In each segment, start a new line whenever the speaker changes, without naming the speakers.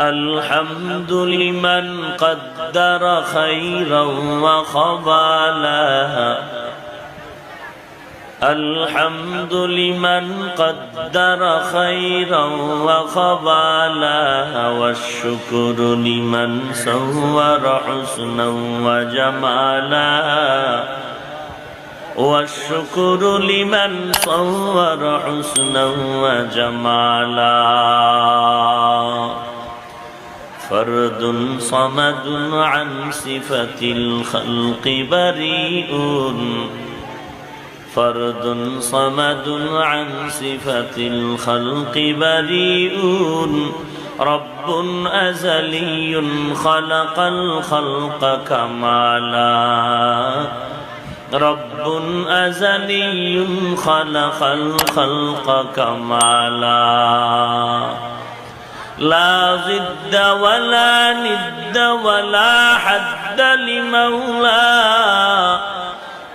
الحمد لمن قدر خيرا وخبالا الحمد لمن قدر خيرا وخبالا والشكر لمن صور حسنا وجمالا. والشكر لمن صور حسنا وجمالا. فرد صمد عن صفة الخلق بريء. فرد صمد عن صفة الخلق بريء. رب أزلي خلق الخلق كمالا رب أزلي خلق الخلق كمالا لا ضد ولا ند ولا حد لمولى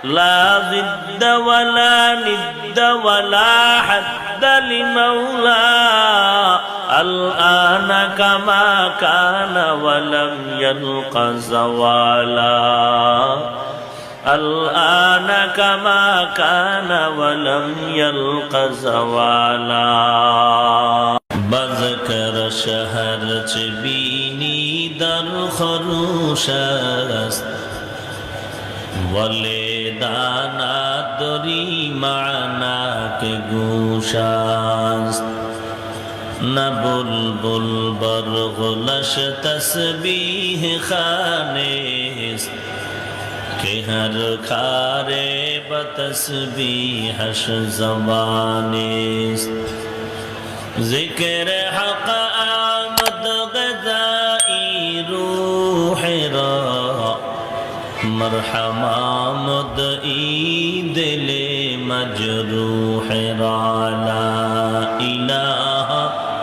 لا ضد ولا ند ولا حد لمولى الآن كما كان ولم يلق زوالا. الآن كما كان ولم يلق زوالا. شهر چبینی در خروش است ولی دانا دری معنا که گوش است نه بلبل برغلش تسبیح خانه است که هر کار بتسبیحش زبان است ذکر حق آمد غذائی روح را مرحم آمد ای دل مجروح را لا الہ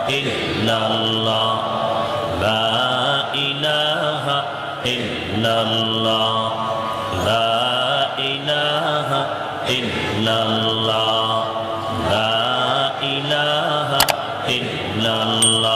الا اللہ لا الہ الا اللہ لا الہ الا اللہ illallah